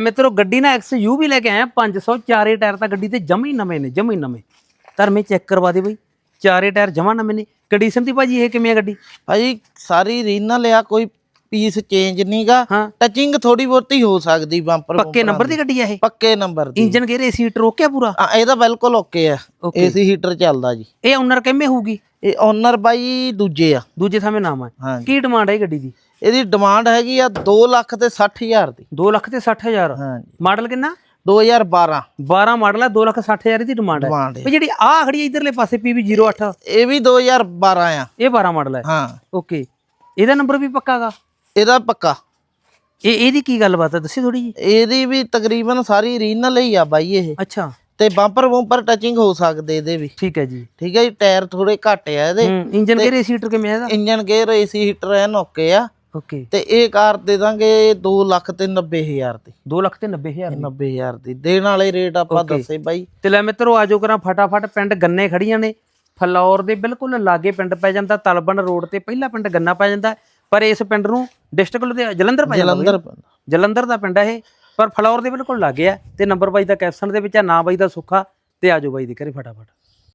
ਮਿੱਤਰੋ ਗੱਡੀ ਨਾ ਐਕਸ ਯੂ ਵੀ ਲੈ ਕੇ ਆਇਆ 500 ਚਾਰੇ ਟਾਇਰ ਤਾਂ ਗੱਡੀ ਤੇ ਜਮੇ ਹੀ ਨਵੇਂ ਨੇ ਜਮੇ ਹੀ ਨਵੇਂ। ਧਰਮੇ ਚੈੱਕ ਕਰਵਾ ਦੇ ਬਈ ਚਾਰੇ ਟਾਇਰ ਜਮਾ ਨਵੇਂ ਨੇ। ਕੰਡੀਸ਼ਨ ਦੀ ਭਾਜੀ ਇਹ ਕਿਵੇਂ ਆ ਗੱਡੀ? ਭਾਜੀ ਸਾਰੀ ਰੀਨਲ ਆ ਕੋਈ ਪੀਸ ਚੇਂਜ ਨਹੀਂਗਾ ਟੱਚਿੰਗ ਥੋੜੀ ਬਹੁਤੀ ਹੋ ਸਕਦੀ ਬੰਪਰ ਪੱਕੇ ਨੰਬਰ ਦੀ ਗੱਡੀ ਆ ਇਹ? ਪੱਕੇ ਨੰਬਰ ਦੀ। Engine gear AC heater okay ਪੂਰਾ? ਆ, ਇਹਦਾ ਬਿਲਕੁਲ ਓਕੇ ਆ. ਏਸੀ ਹੀਟਰ ਚੱਲਦਾ ਜੀ। ਇਹ ਓਨਰ ਕਿਵੇਂ ਹੋਊਗੀ? ਇਹ ਓਨਰ ਬਾਈ ਦੂਜੇ ਆ। ਦੂਜੇ ਥਾਵੇਂ ਨਾਮ ਹੈ ਹਾਂਜੀ। ਕੀ ਡਿਮਾਂਡ ਹੈ ਇਹ ਗੱਡੀ ਦੀ? ਇਹਦੀ ਡਿਮਾਂਡ ਹੈਗੀ ਆ 2 ਲੱਖ ਤੇ 60 ਹਜ਼ਾਰ ਦੀ। 2 ਲੱਖ ਤੇ 60000 ਹਾਂਜੀ। ਮਾਡਲ ਕਿੰਨਾ? 2012 12 ਮਾਡਲ ਹੈ 2 ਲੱਖ 60000 ਦੀ ਡਿਮਾਂਡ ਹੈ ਡਿਮਾਂਡ ਵੀ ਜਿਹੜੀ ਆ ਖੜੀ ਹੈ ਇਧਰਲੇ ਪਾਸੇ PV08 ਇਹ ਵੀ 2012 ਆ। ਇਹ 12 ਮਾਡਲ ਹੈ ਹਾਂ। ਓਕੇ। ਇਹਦਾ ਨੰਬਰ ਵੀ ਪੱਕਾਗਾ ਇਹਦਾ ਪੱਕਾ। ਇਹ ਇਹਦੀ ਕੀ ਗੱਲਬਾਤ ਹੈ ਦੱਸੀ ਥੋੜੀ ਜੀ ਇਹਦੀ ਵੀ ਤਕਰੀਬਨ ਸਾਰੀ ਰੀਨਲ ਹੀ ਆ ਬਾਈ ਇਹ। ਅੱਛਾ। ਤੇ ਬੰਪਰ ਬੰਪਰ ਟੱਚਿੰਗ ਹੋ ਸਕਦੇ ਇਹਦੇ ਵੀ। ਠੀਕ ਹੈ ਜੀ। ਠੀਕ ਹੈ ਜੀ ਟਾਇਰ ਥੋੜੇ ਘੱਟ ਆ ਇਹਦੇ। ਇੰਜਨ ਗੇਅਰ ਏਸੀ ਹੀਟਰ ਕਿਵੇਂ ਆ ਇਹਦਾ? ਇੰਜਨ ਗੇਅਰ ਏਸੀ ਹੀਟਰ ਐਨ ਓਕੇ ਆ। ਓਕੇ। ਤੇ ਇਹ ਕਾਰ ਦੇ ਦਾਂਗੇ 2 ਲੱਖ ਤੇ 90 ਹਜ਼ਾਰ ਦੀ। 2 ਲੱਖ ਤੇ 90000 ਦੀ? 90 ਹਜ਼ਾਰ ਦੀ। ਦੇਣ ਵਾਲੇ ਰੇਟ ਆਪਾਂ ਦੱਸੇ ਬਾਈ। ਤੇ ਲੈ ਮਿੱਤਰੋ ਆਜੋ ਕਰਾਂ ਫਟਾਫਟ ਪਿੰਡ ਗੰਨੇ ਖੜੀਆਂ ਨੇ। ਫਲੌਰ ਦੇ ਬਿਲਕੁਲ ਲਾਗੇ ਪਿੰਡ ਪੈ ਜਾਂਦਾ ਤਲਬਨ ਰੋਡ ਤੇ ਪਹਿਲਾ ਪਿੰਡ ਗੰਨਾ ਪੈ ਜਾਂਦਾ। ਪਰ ਇਸ ਪਿੰਡ ਨੂੰ ਡਿਸਟ੍ਰਿਕਟ ਲੁਧਿਆਣਾ ਜਲੰਧਰ ਪੈ ਜਾਂਦਾ। ਜਲੰਧਰ ਜਲੰਧਰ ਦਾ ਪਿੰਡ ਹੈ ਇਹ। ਪਰ ਫਲੌਰ ਦੇ ਬਿਲਕੁਲ ਲੱਗ ਗਿਆ ਤੇ ਨੰਬਰ ਬਾਈ ਦਾ ਕੈਪਸ਼ਨ ਦੇ ਵਿੱਚ ਆ, ਨਾਂ ਬਾਈ ਦਾ ਸੁੱਖਾ ਤੇ ਆਜੋ ਬਾਈ ਦੇ ਘਰੇ ਫਟਾਫਟ।